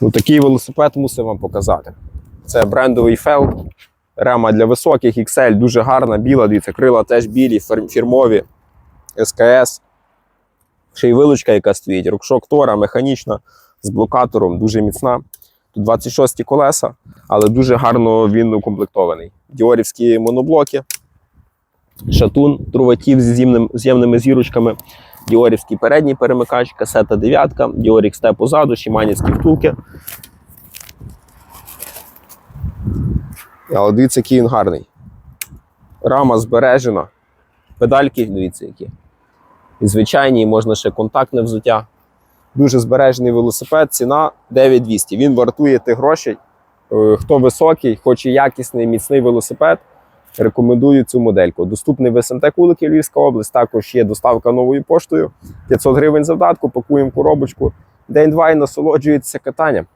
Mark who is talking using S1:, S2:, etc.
S1: Ну, такий велосипед мусив вам показати. Це брендовий фелд. Рема для високих, XL, дуже гарна, біла, дивіться, крила теж білі, фір- фірмові, СКС. Ще й вилучка, яка стоїть. Рукшок Тора, механічна, з блокатором, дуже міцна. Тут 26 колеса, але дуже гарно він укомплектований. Діорівські моноблоки, шатун, труватів з з'ємним- з'ємними зірочками, Діорівський передній перемикач, касета 9, Діорік степ позаду, шіманівські втулки. Але дивіться, який він гарний. Рама збережена. Педальки, дивіться, які. І звичайні, і можна ще контактне взуття. Дуже збережений велосипед, ціна 9200. Він вартує тих грошей. Е, Хто високий, хоче якісний, міцний велосипед, рекомендую цю модельку. Доступний в СМТ Кулики, Львівська область. Також є доставка новою поштою. 500 гривень завдатку, пакуємо коробочку. День-два і насолоджується катанням.